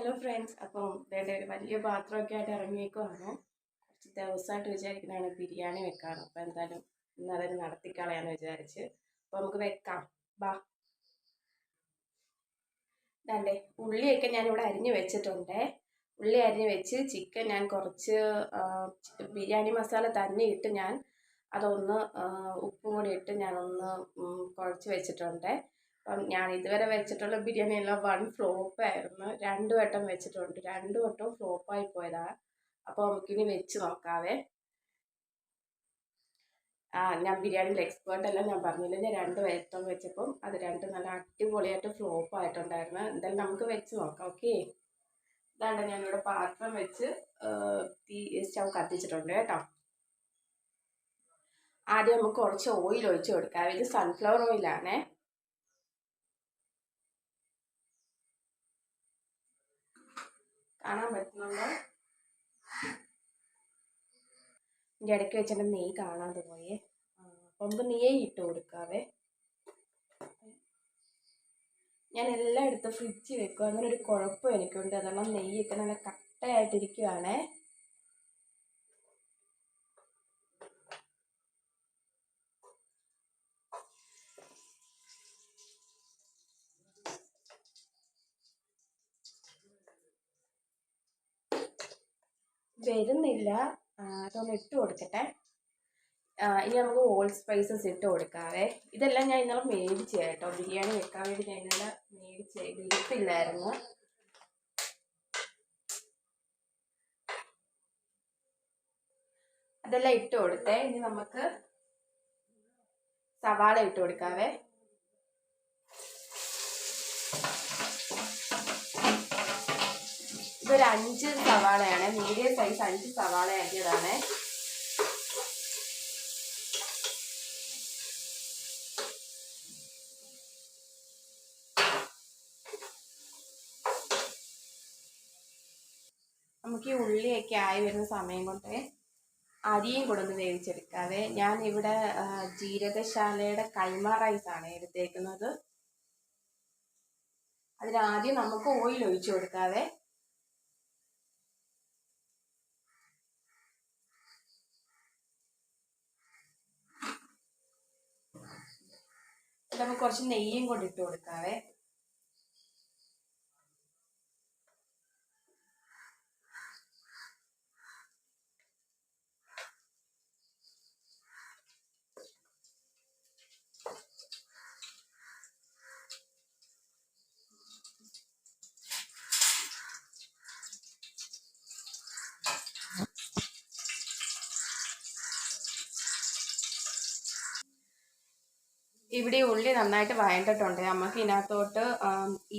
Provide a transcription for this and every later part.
Hello friends അപ്പം വേണ്ട ഒരു വലിയ പാത്രമൊക്കെ ആയിട്ട് ഇറങ്ങിയേക്കുവാണ്. കുറച്ച് ദിവസമായിട്ട് വിചാരിക്കുന്നതാണ് ബിരിയാണി വെക്കാണ് അപ്പം എന്തായാലും ഇന്ന് അതൊരു നടത്തിക്കളയാന്ന് വിചാരിച്ച്. അപ്പം നമുക്ക് വെക്കാം. ബാ. ഇതാണ്ടേ ഉള്ളിയൊക്കെ ഞാനിവിടെ അരിഞ്ഞ് വെച്ചിട്ടുണ്ട്. ഉള്ളി അരിഞ്ഞ് വെച്ച് ചിക്കൻ ഞാൻ കുറച്ച് ബിരിയാണി മസാല തന്നെ ഇട്ട് ഞാൻ അതൊന്ന് ഉപ്പും കൂടി ഇട്ട് ഞാനൊന്ന് കുഴച്ച് വെച്ചിട്ടുണ്ട്. അപ്പം ഞാൻ ഇതുവരെ വെച്ചിട്ടുള്ള ബിരിയാണി എല്ലാം വൺ ഫ്ലോപ്പ് ആയിരുന്നു. രണ്ട് വട്ടം വെച്ചിട്ടുണ്ട്. രണ്ടു വട്ടവും ഫ്ലോപ്പായി പോയതാണ് അപ്പോൾ നമുക്കിനി വെച്ച് നോക്കാവേ. ആ ഞാൻ ബിരിയാണിയിൽ എക്സ്പേർട്ട് അല്ല ഞാൻ പറഞ്ഞില്ല? ഞാൻ രണ്ട് വട്ടം വെച്ചപ്പം അത് രണ്ട് നല്ല അടിപൊളിയായിട്ട് ഫ്ലോപ്പ് ആയിട്ടുണ്ടായിരുന്നു. എന്തായാലും നമുക്ക് വെച്ച് നോക്കാം ഓക്കെ ഇതാണ് ഞാനിവിടെ പാത്രം വെച്ച് തീ സ്റ്റൗ കത്തിച്ചിട്ടുണ്ട് കേട്ടോ. ആദ്യം നമുക്ക് കുറച്ച് ഓയിൽ ഒഴിച്ച് കൊടുക്കാം. ഇത് സൺഫ്ലവർ ഓയിലാണേ കാണാൻ പറ്റുന്നുണ്ടോ? എന്റെ ഇടയ്ക്ക് വെച്ചിട്ട് നെയ്യ് കാണാതെ പോയേ. അപ്പം നമുക്ക് ഇട്ട് കൊടുക്കാവേ. ഞാൻ എല്ലാം ഫ്രിഡ്ജിൽ വെക്കും. അങ്ങനെ ഒരു കുഴപ്പം എനിക്കുണ്ട്. അതെല്ലാം നെയ്യൊക്കെ നല്ല കട്ടയായിട്ടിരിക്കുവാണേ. വരുന്നില്ല. അതൊന്ന് ഇട്ട് കൊടുക്കട്ടെ. ഇനി നമുക്ക് ഓൾ സ്പൈസസ് ഇട്ട് കൊടുക്കാവേ. ഇതെല്ലാം ഞാൻ ഇന്നലെ മേടിച്ച കേട്ടോ. ബിരിയാണി വെക്കാൻ വേണ്ടി ഞാൻ ഇന്നലെ മേടിച്ച ഇരിപ്പില്ലായിരുന്നു. അതെല്ലാം ഇട്ട് കൊടുത്തേ. ഇനി നമുക്ക് സവാള ഇട്ട് കൊടുക്കാവേ. ഇതൊരു അഞ്ച് സവാളയാണ്. മീഡിയം സൈസ് അഞ്ച് സവാള ആക്കിയതാണ്. നമുക്ക് ഈ ഉള്ളിയൊക്കെ ആയി വരുന്ന സമയം കൊണ്ട് അരിയും കൂടെ ഒന്ന് വേവിച്ചെടുക്കാതെ ഞാൻ ഇവിടെ ജീരകശാലയുടെ കൈമ റൈസ് ആണ് എടുത്തേക്കുന്നത്. അതിനാദ്യം നമുക്ക് ഓയിൽ ഒഴിച്ചു കൊടുക്കാവേ. നമുക്ക് കുറച്ച് നെയ്യും കൂടി ഇട്ട് കൊടുക്കാവേ. ഇവിടെ ഉള്ളി നന്നായിട്ട് വഴണ്ടിട്ടുണ്ട്. നമുക്ക് ഇതിനകത്തോട്ട്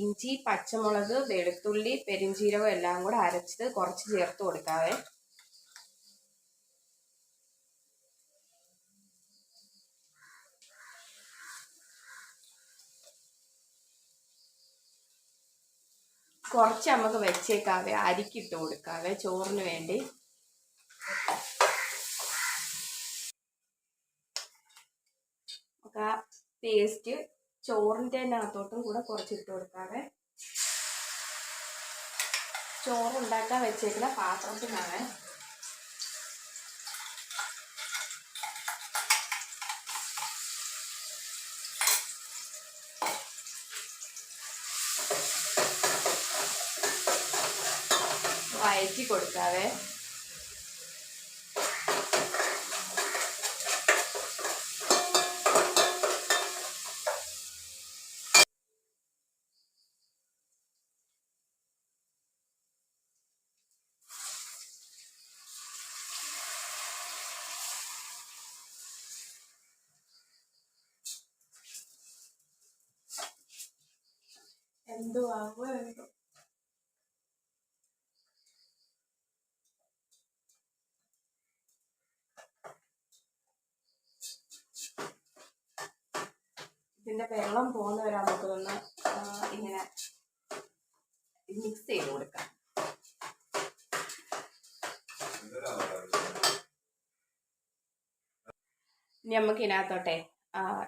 ഇഞ്ചി പച്ചമുളക് വെളുത്തുള്ളി പെരിഞ്ചീരകം എല്ലാം കൂടെ അരച്ചത് കുറച്ച് ചേർത്ത് കൊടുക്കാവേ. കുറച്ച് നമുക്ക് വെച്ചേക്കാവേ. അരിക്കിട്ട് കൊടുക്കാവേ ചോറിന് വേണ്ടി. നമുക്ക് പേസ്റ്റ് ചോറിന്റെ അകത്തോട്ടും കൂടെ കുറച്ചിട്ട് കൊടുക്കാറ് ചോറ് ഉണ്ടാക്കാൻ വെച്ചേക്കുന്ന പാത്രത്തിനാണ്. വയറ്റി കൊടുക്കാവേ. എന്തോ ആവോ എന്തോ ഇതിന്റെ വെള്ളം പോകുന്ന വരെ നമുക്കൊന്ന് ഇങ്ങനെ മിക്സ് ചെയ്ത് കൊടുക്കാം ഇനി നമുക്ക് ഇതിനകത്തോട്ടെ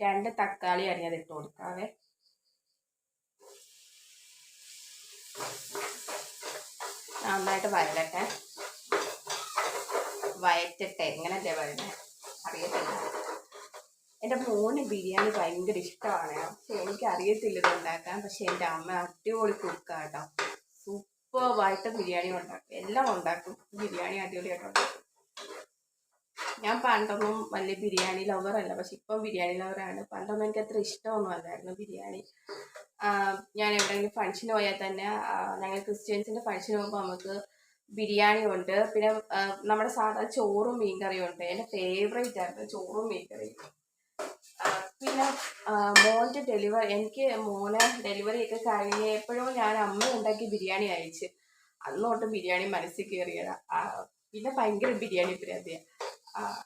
രണ്ട് തക്കാളി അരിഞ്ഞത് ഇട്ട് കൊടുക്കാവേ നന്നായിട്ട് വയലട്ടെ. വയറ്റട്ടെ. എങ്ങനെയല്ലേ വയലേ അറിയത്തില്ല. എന്റെ മോന് ബിരിയാണി ഭയങ്കര ഇഷ്ടമാണ്. പക്ഷെ എനിക്ക് അറിയത്തില്ല ഇത് ഉണ്ടാക്കാൻ. പക്ഷെ എന്റെ അമ്മ അടിപൊളി കുക്കാണ് കേട്ടോ സൂപ്പർവായിട്ട് ബിരിയാണി ഉണ്ടാക്കും. എല്ലാം ഉണ്ടാക്കും. ബിരിയാണി അടിപൊളിയായിട്ട് ഉണ്ടാക്കും. ഞാൻ പണ്ടൊന്നും വലിയ ബിരിയാണി ലവറല്ല പക്ഷെ ഇപ്പം ബിരിയാണി ലവറാണ് പണ്ടൊന്നും എനിക്ക് അത്ര ഇഷ്ടമൊന്നും അല്ലായിരുന്നു ബിരിയാണി. ഞാൻ എവിടെയെങ്കിലും ഫംഗ്ഷന് പോയാൽ തന്നെ ഞങ്ങൾ ക്രിസ്ത്യൻസിന്റെ ഫംഗ്ഷന് പോകുമ്പോൾ നമുക്ക് ബിരിയാണി ഉണ്ട്. പിന്നെ നമ്മുടെ സാധാ ചോറും മീൻകറിയും ഉണ്ട്. എന്റെ ഫേവറേറ്റ് ആയിരുന്നു ചോറും മീൻകറിയും. പിന്നെ മോന്റെ ഡെലിവറി എനിക്ക് മോനെ ഡെലിവറി ഒക്കെ കഴിഞ്ഞപ്പോഴും ഞാൻ അമ്മ ഉണ്ടാക്കി ബിരിയാണി അയച്ച് അന്നോട്ട് ബിരിയാണി മനസ്സിൽ കയറിയതാ. പിന്നെ ഭയങ്കര ബിരിയാണി പ്രാന്തിയാ ആഹ്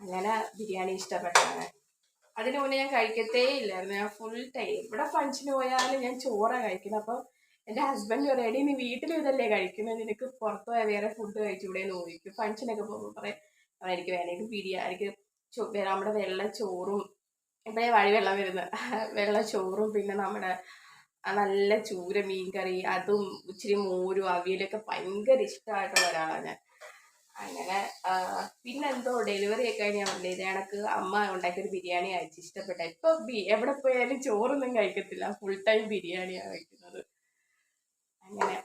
അങ്ങനെ ബിരിയാണി ഇഷ്ടപ്പെട്ടാണ്. അതിന് മുന്നേ ഞാൻ കഴിക്കത്തേ ഇല്ലായിരുന്നു. ഞാൻ ഫുൾ ടൈം ഇവിടെ ഫങ്ഷന് പോയാലും ഞാൻ ചോറാണ് കഴിക്കുന്നത്. അപ്പം എന്റെ ഹസ്ബൻഡ് പറയും നീ വീട്ടിലും ഇതല്ലേ കഴിക്കുന്നത് നിനക്ക് പുറത്ത് പോയാൽ വേറെ ഫുഡ് കഴിച്ചൂടെ ചോദിക്കും. ഫങ്ഷനൊക്കെ പോകുമ്പോൾ പറയും എനിക്ക് വേണം എനിക്ക് ചോ- വേറെ നമ്മുടെ വെള്ള ചോറും ഇപ്പോഴേ വഴി വെള്ളം വരുന്നത് വെള്ള ചോറും പിന്നെ നമ്മുടെ നല്ല ചൂര മീൻകറി അതും ഇച്ചിരി മോരും അവിയലൊക്കെ ഭയങ്കര ഇഷ്ടമായിട്ടുള്ള ഒരാളാണ് ഞാൻ. അങ്ങനെ പിന്നെന്തോ ഡെലിവറി ഒക്കെ കഴിഞ്ഞ് ഞാൻ പറഞ്ഞില്ലേ ഇത് കണക്ക് അമ്മ ഉണ്ടാക്കിയൊരു ബിരിയാണി അയച്ച് ഇഷ്ടപ്പെട്ട. ഇപ്പൊ എവിടെ പോയാലും ചോറൊന്നും കഴിക്കത്തില്ല. ഫുൾ ടൈം ബിരിയാണിയാണ് കഴിക്കുന്നത്. അങ്ങനെ.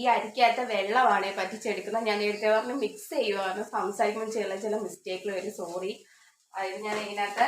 ഈ അരിക്കകത്ത വെള്ളമാണ് പറ്റിച്ചെടുക്കുന്നത്. ഞാൻ നേരത്തെ പറഞ്ഞ് മിക്സ് ചെയ്യുവാണ് സംസാരിക്കുമ്പോൾ ചില ചില മിസ്റ്റേക്കുകൾ വരും. സോറി അതായത് ഞാൻ ഇതിനകത്ത്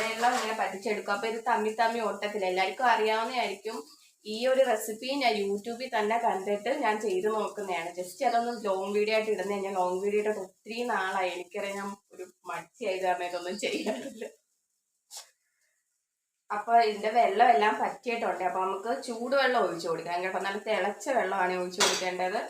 വെള്ളം ഇങ്ങനെ പറ്റിച്ചെടുക്കും. അപ്പോൾ ഇത് തമ്മി തമ്മി ഓട്ടത്തില്ല. എല്ലാവർക്കും അറിയാവുന്നതായിരിക്കും. ഈ ഒരു റെസിപ്പി ഞാൻ യൂട്യൂബിൽ തന്നെ കണ്ടിട്ട് ഞാൻ ചെയ്ത് നോക്കുന്നതാണ്. ജസ്റ്റ് അതൊന്നും ലോങ് വീഡിയോ ആയിട്ട് ഇടുന്നത് ഞാൻ ലോങ് വീഡിയോ ഇട്ടിട്ട് ഒത്തിരി നാളായി. എനിക്കറിയാം ഞാൻ ഒരു മടിച്ചായി കാരണം ഇതൊന്നും ചെയ്യാറില്ല. അപ്പൊ ഇതിന്റെ വെള്ളം എല്ലാം പറ്റിയിട്ടുണ്ട്. അപ്പൊ നമുക്ക് ചൂടുവെള്ളം ഒഴിച്ചു കൊടുക്കാം. കേട്ടോ നല്ല തിളച്ച വെള്ളമാണ് ഒഴിച്ചു കൊടുക്കേണ്ടത്.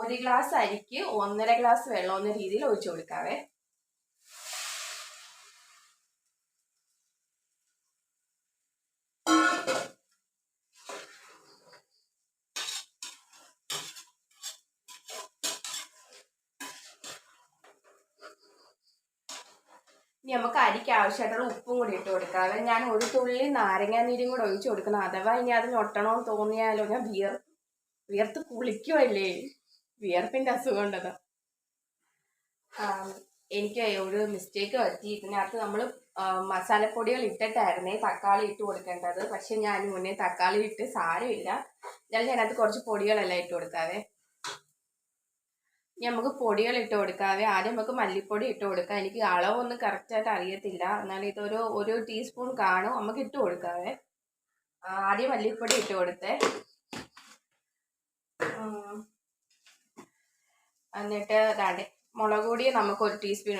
ഒരു ഗ്ലാസ് അരിക്ക് ഒന്നര ഗ്ലാസ് വെള്ളം എന്ന രീതിയിൽ ഒഴിച്ചു കൊടുക്കാവേ. ഇനി നമുക്ക് അരിക്ക് ആവശ്യമായിട്ടുള്ള ഉപ്പും കൂടി ഇട്ട് കൊടുക്കാം. ഞാൻ ഒരു തുള്ളി നാരങ്ങാ നീരും കൂടെ ഒഴിച്ച് കൊടുക്കണം അഥവാ ഇനി അത് ഞൊട്ടണമെന്ന് തോന്നിയാലോ ഞാൻ വിയർ വിയർത്ത് കുളിക്കുമല്ലേ വിയർപ്പിന്റെ അസുഖം ഉണ്ടതാ എനിക്ക് ഒരു മിസ്റ്റേക്ക് പറ്റി. ഇതിനകത്ത് നമ്മൾ മസാലപ്പൊടികൾ ഇട്ടിട്ടായിരുന്നേ തക്കാളി ഇട്ട് കൊടുക്കേണ്ടത്. പക്ഷെ ഞാൻ മുന്നേ തക്കാളി ഇട്ട് സാരമില്ല. എന്നാലും ഞാനകത്ത് കുറച്ച് പൊടികളെല്ലാം ഇട്ട് കൊടുക്കാവേ. നമുക്ക് പൊടികൾ ഇട്ട് കൊടുക്കാവേ. ആദ്യം നമുക്ക് മല്ലിപ്പൊടി ഇട്ട് കൊടുക്കാം. എനിക്ക് അളവൊന്നും കറക്റ്റായിട്ട് അറിയത്തില്ല. എന്നാലും ഇതൊരു ഒരു ടീസ്പൂൺ കാണും. നമുക്ക് ഇട്ട് കൊടുക്കാവേ. ആദ്യം മല്ലിപ്പൊടി ഇട്ട് കൊടുത്തേ. എന്നിട്ട് രണ്ട് മുളക് പൊടി നമുക്ക് ഒരു ടീസ്പൂൺ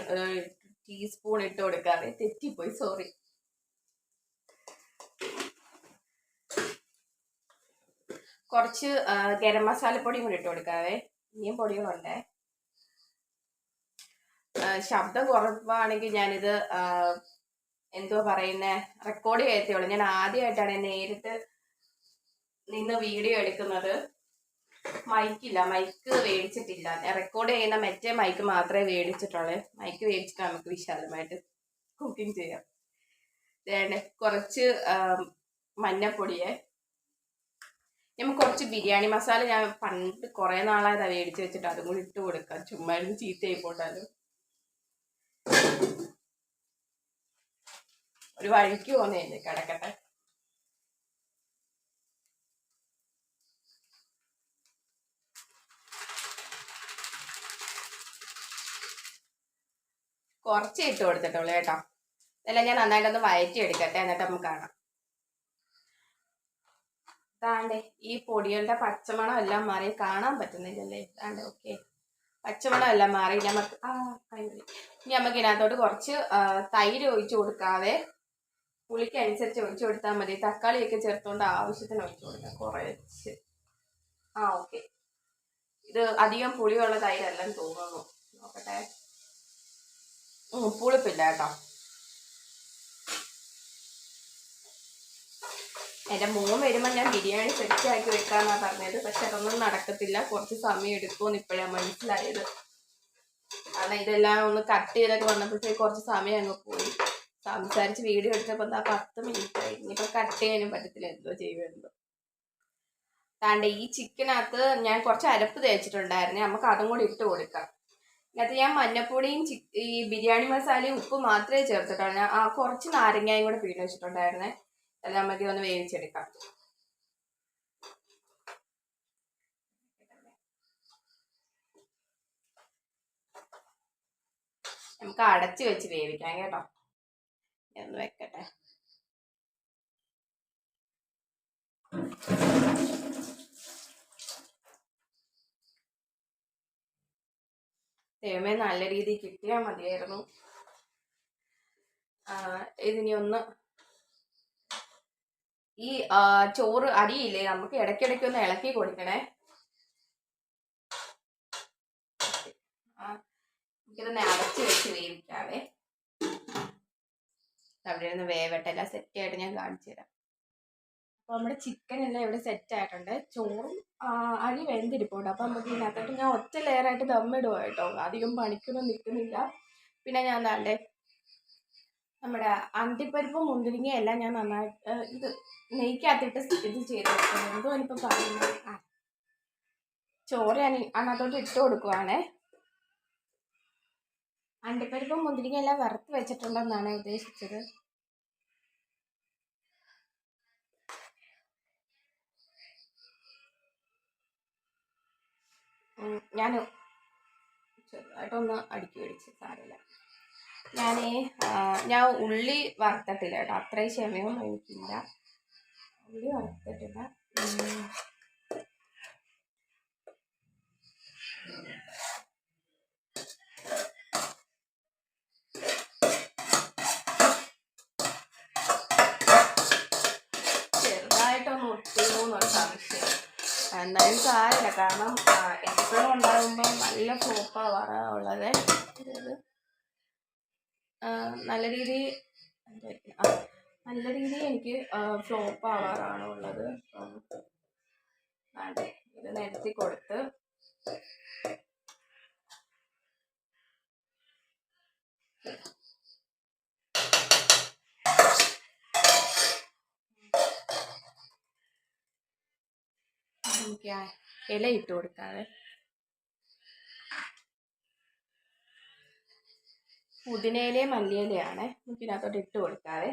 ടീസ്പൂൺ ഇട്ട് കൊടുക്കാവേ. തെറ്റിപ്പോയി സോറി കുറച്ച് ഗരം മസാലപ്പൊടിയും കൂടി ഇട്ട് കൊടുക്കാവേ. ഇനിയും പൊടികളുണ്ടേ. ശബ്ദം കുറവാണെങ്കിൽ ഞാനിത് എന്തോ പറയുന്നേ റെക്കോർഡ് ചെയ്യത്തേയുള്ളൂ ഞാൻ ആദ്യമായിട്ടാണ് നേരിട്ട് നിന്ന് വീഡിയോ എടുക്കുന്നത്. മൈക്കില്ല മൈക്ക് മേടിച്ചിട്ടില്ല റെക്കോർഡ് ചെയ്യുന്ന മറ്റേ മൈക്ക് മാത്രമേ മേടിച്ചിട്ടുള്ളൂ മൈക്ക് മേടിച്ചിട്ട് നമുക്ക് വിശാലമായിട്ട് കുക്കിംഗ് ചെയ്യാം. കുറച്ച് മഞ്ഞപ്പൊടിയെ. നമുക്ക് കുറച്ച് ബിരിയാണി മസാല ഞാൻ പണ്ട് കുറേ നാളായതാ മേടിച്ച് വെച്ചിട്ട് അതും കൂടി ഇട്ട് കൊടുക്കാം. ചുമ്മാ ഇരുന്ന് ചീത്തയായി പോട്ടാലും ഒരു വഴിക്ക് പോന്നേന്ന് കിടക്കട്ടെ. കുറച്ച് ഇട്ട് കൊടുത്തിട്ടുള്ളൂ കേട്ടോ. ഇതെല്ലാം ഞാൻ നന്നായിട്ടൊന്ന് വയറ്റി എടുക്കട്ടെ എന്നിട്ട് നമുക്ക് കാണാം. താണ്ടേ ഈ പൊടികളുടെ പച്ചമണം എല്ലാം മാറി കാണാൻ പറ്റുന്നില്ലല്ലേ? താണ്ടേ ഓക്കെ പച്ചമണം എല്ലാം മാറി നമുക്ക് ആ കൈവിളി ഇനി നമുക്ക് ഇതിനകത്തോട്ട് കുറച്ച് തൈര് ഒഴിച്ചു കൊടുക്കാതെ പുളിക്ക് അനുസരിച്ച് ഒഴിച്ചു കൊടുത്താൽ മതി. തക്കാളിയൊക്കെ ചേർത്തുകൊണ്ട് ആവശ്യത്തിന് ഒഴിച്ചു കൊടുക്കാം. കുറച്ച്. ആ ഓക്കെ ഇത് അധികം പുളിയുള്ള തൈരല്ലെന്ന് തോന്നുന്നു. നോക്കട്ടെ. പുളിപ്പില്ല കേട്ടോ. എന്റെ മോൻ വരുമ്പോൾ ഞാൻ ബിരിയാണി സെറ്റ് ആക്കി വെക്കാന്നാണ് പറഞ്ഞത്. പക്ഷെ അതൊന്നും നടക്കത്തില്ല. കുറച്ച് സമയം എടുക്കുമെന്ന് ഇപ്പോഴാണ് മനസ്സിലായത്. കാരണം ഇതെല്ലാം ഒന്ന് കട്ട് ചെയ്തൊക്കെ വന്നപ്പോഴത്തേക്ക് കുറച്ച് സമയം അങ്ങ് പോയി. സംസാരിച്ച് വീഡിയോ എടുത്തപ്പോൾ എന്താ പത്ത് മിനിറ്റ് ആയി ഇനിയിപ്പോൾ കട്ട് ചെയ്യാനും പറ്റത്തില്ല എന്തോ ചെയ്യുമെന്തോ താണ്ട് ഈ ചിക്കനകത്ത് ഞാൻ കുറച്ച് അരപ്പ് തേച്ചിട്ടുണ്ടായിരുന്നേ. നമുക്ക് അതും കൂടി ഇട്ട് കൊടുക്കാം. ഇതിനകത്ത് ഞാൻ മഞ്ഞപ്പൊടിയും ഈ ബിരിയാണി മസാലയും ഉപ്പ് മാത്രമേ ചേർത്തിട്ടുള്ളൂ. ആ കുറച്ച് നാരങ്ങയും കൂടെ പിഴിഞ്ഞ് വെച്ചിട്ടുണ്ടായിരുന്നേ. എല്ലാം മതി ഒന്ന് വേവിച്ചെടുക്കാം. നമുക്ക് അടച്ചു വെച്ച് വേവിക്കാം കേട്ടോ. ഒന്ന് വെക്കട്ടെ. ദൈവമേ നല്ല രീതിയിൽ കിട്ടിയാൽ മതിയായിരുന്നു. ഇതിനി ഒന്ന് ഈ ചോറ് അരിയില്ലേ നമുക്ക് ഇടയ്ക്കിടയ്ക്ക് ഒന്ന് ഇളക്കി കൊടുക്കണേ. നമുക്കിതൊന്ന് അടച്ച് വെച്ച് വേവിക്കാവേ. അവിടെ ഒന്ന് വേവട്ടെ. എല്ലാം സെറ്റ് ആയിട്ട് ഞാൻ കാണിച്ചു തരാം. അപ്പൊ നമ്മുടെ ചിക്കൻ എല്ലാം ഇവിടെ സെറ്റ് ആയിട്ടുണ്ട്. ചോറും അരി വെന്തിരിപ്പുണ്ട്. അപ്പൊ നമുക്ക് ഇതിനകത്തോട്ട് ഞാൻ ഒറ്റ ലെയറായിട്ട് ദമ്മിടുക കേട്ടോ. അധികം പണിക്കൊന്നും നിൽക്കുന്നില്ല പിന്നെ ഞാൻ എന്താണ്ടേ നമ്മുടെ അണ്ടിപ്പരിപ്പും മുന്തിരിങ്ങയും എല്ലാം ഞാൻ നന്നായിട്ട് ഇത് നെയ്ക്കകത്തിട്ട് ഇത് ചെയ്ത് എന്തോ ഇനിയിപ്പോൾ പറയുന്നത് ആ. ചോറ് ഞാൻ അതിനകത്തോട്ട് ഇട്ട് കൊടുക്കുവാണേ. അണ്ടിപ്പരിപ്പും മുന്തിരിങ്ങയും എല്ലാം വറുത്ത് വെച്ചിട്ടുണ്ടെന്നാണ് ഉദ്ദേശിച്ചത്. ഞാൻ ചെറുതായിട്ടൊന്ന് അടുക്കി പിടിച്ച് സാരമില്ല. ഞാൻ ഞാൻ ഉള്ളി വറുത്തിട്ടില്ല കേട്ടോ. അത്രയും ക്ഷമയും എനിക്കില്ല ഉള്ളി വറുത്തിട്ടില്ല. എന്തായാലും സാരമില്ല. കാരണം എപ്പോഴും ഉണ്ടാകുമ്പോൾ നല്ല ഫ്ലോപ്പാവാറാ ഉള്ളത്. നല്ല രീതിയിൽ നല്ല രീതിയിൽ എനിക്ക് ഫ്ലോപ്പ് ആവാറാണ് ഉള്ളത്. അതെ ഇത് നിരത്തി കൊടുത്ത്. ഇല ഇട്ട് കൊടുക്കാവേ. പുതിനയിലയും മല്ലിയിലയാണ്. നമുക്ക് ഇതിനകത്തോട്ട് ഇട്ട് കൊടുക്കാവേ.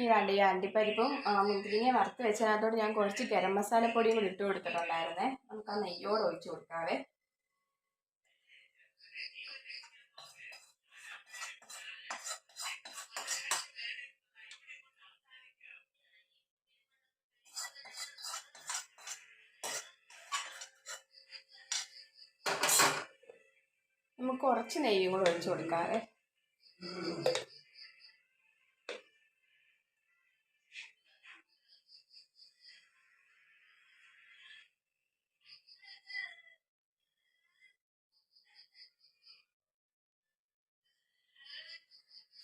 ഈ രണ്ട് ഈ അണ്ടിപ്പരിപ്പും മുന്തിരിങ്ങയും വറുത്ത് വെച്ചതിനകത്തോട്ട് ഞാൻ കുറച്ച് ഗരം മസാലപ്പൊടിയും കൂടി ഇട്ട് കൊടുത്തിട്ടുണ്ടായിരുന്നേ. നമുക്ക് ആ നെയ്യോട് ഒഴിച്ച് കൊടുക്കാവേ. കുറച്ച് നെയ്യും കൂടെ ഒഴിച്ചു കൊടുക്കാവേ.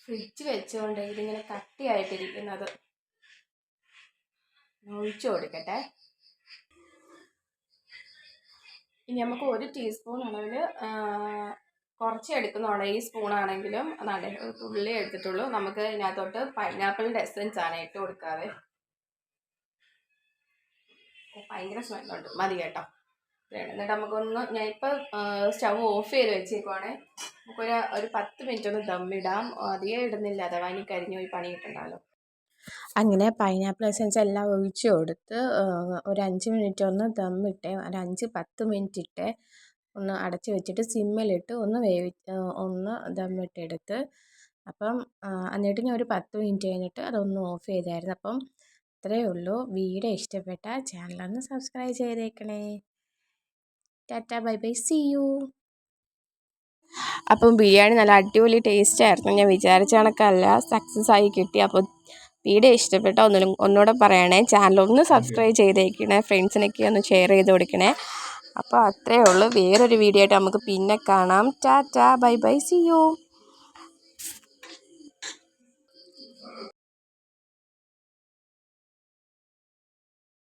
ഫ്രിഡ്ജ് വെച്ചുകൊണ്ട് ഇതിങ്ങനെ കട്ടിയായിട്ടിരിക്കുന്നത്. ഒഴിച്ചു കൊടുക്കട്ടെ. ഇനി നമുക്ക് ഒരു ടീസ്പൂൺ അളവിൽ കുറച്ച് എടുക്കുന്നുണ്ട് ഈ സ്പൂണാണെങ്കിലും നല്ല തുള്ളി എടുത്തിട്ടുള്ളൂ. നമുക്ക് ഇതിനകത്തോട്ട് പൈനാപ്പിളിന്റെ എസൻസ് ആണ് ഇട്ട് കൊടുക്കാതെ ഭയങ്കര സ്മെല്ലുണ്ട്. മതി കേട്ടോ. എന്നിട്ട് നമുക്കൊന്ന് ഞാൻ ഇപ്പം സ്റ്റവ് ഓഫ് ചെയ്ത് വെച്ചേക്കുവാണേ. നമുക്കൊരു ഒരു പത്ത് മിനിറ്റ് ഒന്ന് ദമ്മിടാം അധികം ഇടുന്നില്ല. അഥവാ ഇനി കരിഞ്ഞു പോയി പണി കിട്ടണ്ടല്ലോ. അങ്ങനെ പൈനാപ്പിൾ എസൻസ് എല്ലാം ഒഴിച്ച് കൊടുത്ത് ഒരു അഞ്ച് മിനിറ്റ് ഒന്ന് ദമ്മിട്ടേ ഒരു അഞ്ച് പത്ത് മിനിറ്റ് ഇട്ട്. ഒന്ന് അടച്ച് വെച്ചിട്ട് സിമ്മിലിട്ട് ഒന്ന് വേവി ഒന്ന് ദം ദമ്മിട്ടെടുത്ത് അപ്പം എന്നിട്ട് ഞാൻ ഒരു പത്ത് മിനിറ്റ് കഴിഞ്ഞിട്ട് അതൊന്ന് ഓഫ് ചെയ്തായിരുന്നു. അപ്പം അത്രയേ ഉള്ളൂ. വീഡിയോ ഇഷ്ടപ്പെട്ട ചാനലൊന്ന് സബ്സ്ക്രൈബ് ചെയ്തേക്കണേ. Tata bye bye. See you appam biryani നല്ല അടിപൊളി ടേസ്റ്റ് ആയിരുന്നു. ഞാൻ വിചാരിച്ച കണക്കല്ല. സക്സസ് ആയി കിട്ടി. അപ്പം വീഡിയോ ഇഷ്ടപ്പെട്ട ഒന്നും ഒന്നുകൂടെ പറയണേ. ചാനൽ ഒന്ന് സബ്സ്ക്രൈബ് ചെയ്തേക്കണേ. ഫ്രണ്ട്സിനൊക്കെ ഒന്ന് ഷെയർ ചെയ്ത് കൊടുക്കണേ. അപ്പോൾ അത്രയേ ഉള്ളൂ. വേറൊരു വീഡിയോ ആയിട്ട് നമുക്ക് പിന്നെ കാണാം. Tata bye bye see you